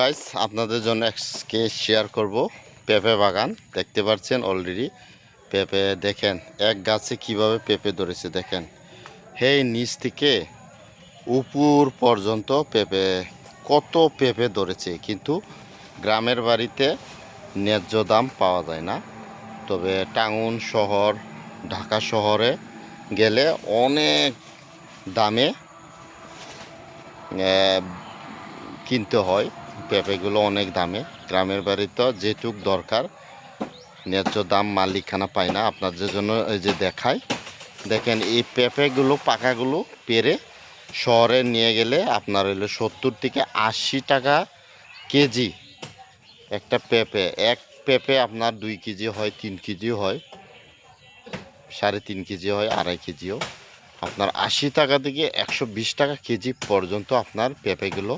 Guys আপনাদের জন্য আজকে শেয়ার করব। পেঁপে বাগান, দেখতে পাচ্ছেন অলরেডি পেঁপে দেখেন, এক গাছে কীভাবে পেঁপে ধরেছে দেখেন। সেই নিচ থেকে উপর পর্যন্ত পেঁপে, কত পেঁপে ধরেছে, কিন্তু গ্রামের বাড়িতে ন্যায্য দাম পাওয়া যায় না। তবে টাঙ্গুন শহর, ঢাকা শহরে গেলে অনেক দামে কিনতে হয়। পেঁপেগুলো অনেক দামে। গ্রামের বাড়িতে যেটুক দরকার, ন্যায্য দাম মালিকখানা পায় না। আপনাদের জন্য এই যে দেখায় দেখেন এই পেঁপেগুলো পাকাগুলো পেরে শহরে নিয়ে গেলে আপনার হলো সত্তর থেকে আশি টাকা কেজি একটা পেঁপে। এক পেঁপে আপনার দুই কেজি হয়, তিন কেজি হয়, সাড়ে তিন কেজি হয়, আড়াই কেজিও। আপনার আশি টাকা থেকে একশো বিশ টাকা কেজি পর্যন্ত আপনার পেঁপেগুলো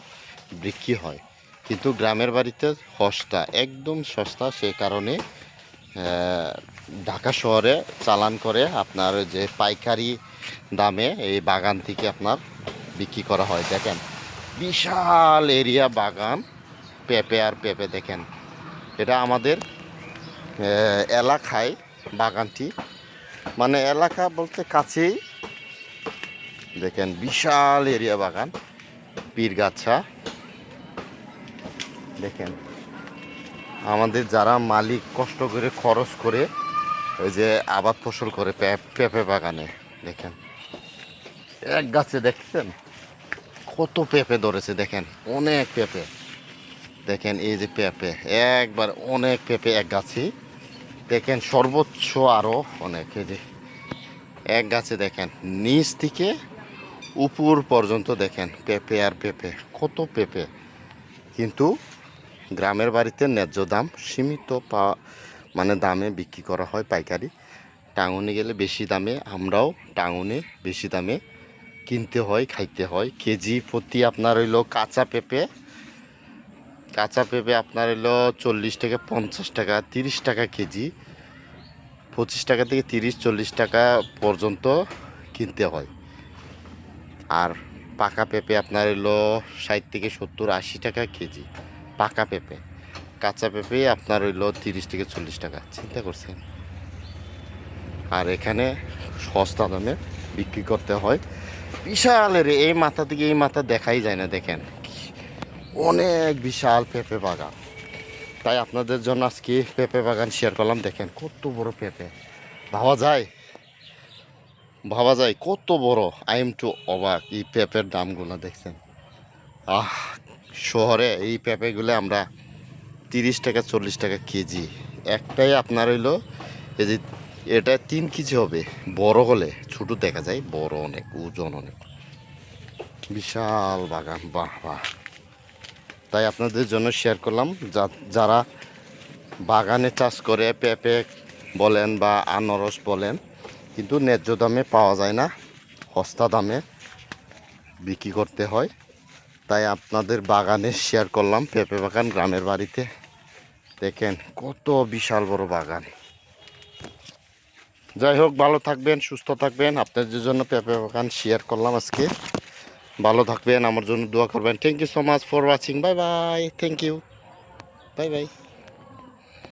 বিক্রি হয়। কিন্তু গ্রামের বাড়িতে সস্তা, একদম সস্তা সেই কারণে ঢাকা শহরে চালান করে আপনার যে পাইকারি দামে এই বাগান থেকে আপনার বিক্রি করা হয়। দেখেন, বিশাল এরিয়া বাগান, পেঁপে আর পেঁপে দেখেন। এটা আমাদের এলাকায় বাগানটি। মানে এলাকা বলতে কাছেই। দেখেন, বিশাল এরিয়া বাগান, পীরগাছা। দেখেন। আমাদের যারা মালিক কষ্ট করে, খরচ করে, ওই যে আবাদ ফসল করে পেঁপে বাগানে, দেখেন। এক গাছে দেখছেন? কত পেঁপে ধরেছে, দেখেন। অনেক পেঁপে। দেখেন এই যে পেঁপে, একবার অনেক পেঁপে এক গাছে। দেখেন সর্বোচ্চ আরও অনেক, এই যে এক গাছে দেখেন, নিচ থেকে উপর পর্যন্ত দেখেন পেঁপে আর পেঁপে, কত পেঁপে। কিন্তু গ্রামের বাড়িতে ন্যায্য দাম সীমিত পা মানে দামে বিক্রি করা হয় পাইকারি। টাঙনে গেলে বেশি দামে, আমরাও টাঙনে বেশি দামে কিনতে হয়, খাইতে হয়। কেজি প্রতি আপনার হইল কাঁচা পেঁপে কাঁচা পেঁপে আপনার হইল চল্লিশ থেকে পঞ্চাশ টাকা, তিরিশ টাকা কেজি। পঁচিশ টাকা থেকে তিরিশ, চল্লিশ টাকা পর্যন্ত কিনতে হয়। আর পাকা পেঁপে আপনার হলো ষাট থেকে সত্তর, আশি টাকা কেজি। পাকা পেঁপে। কাঁচা পেঁপে আপনার হইল তিরিশ থেকে চল্লিশ টাকা, চিন্তা করছেন? আর এখানে সস্তা দামে বিক্রি করতে হয়। বিশালের এই মাথা থেকে এই মাথা দেখাই যায় না, দেখেন। অনেক বিশাল পেঁপে বাগান। তাই আপনাদের জন্য আজকে পেঁপে বাগান শেয়ার করলাম, দেখেন কত বড় পেঁপে। ভাবা যায়? ভাবা যায় কত বড়? আই এম টু অবাক, এই পেঁপের দামগুলো দেখছেন। আহ! শহরে এই পেঁপেগুলো আমরা তিরিশ টাকা, চল্লিশ টাকা কেজি। একটাই আপনার হইল এই যে এটা তিন কেজি হবে, বড় হলে, ছোট দেখা যায়, বড় অনেক, ওজন অনেক। বিশাল বাগান, বাহ বাহ। তাই আপনাদের জন্য শেয়ার করলাম যারা বাগানে চাষ করে পেঁপে বলেন বা আনারস বলেন, কিন্তু ন্যায্য দামে পাওয়া যায় না, সস্তা দামে বিক্রি করতে হয়। তাই আপনাদের বাগানে শেয়ার করলাম পেঁপে বাগান গ্রামের বাড়িতে। দেখেন কত বিশাল বড় বাগান। যাই হোক, ভালো থাকবেন, সুস্থ থাকবেন। আপনাদের জন্য পেঁপে বাগান শেয়ার করলাম আজকে। ভালো থাকবেন, আমার জন্য দোয়া করবেন। Thank you so much for watching bye bye thank you bye bye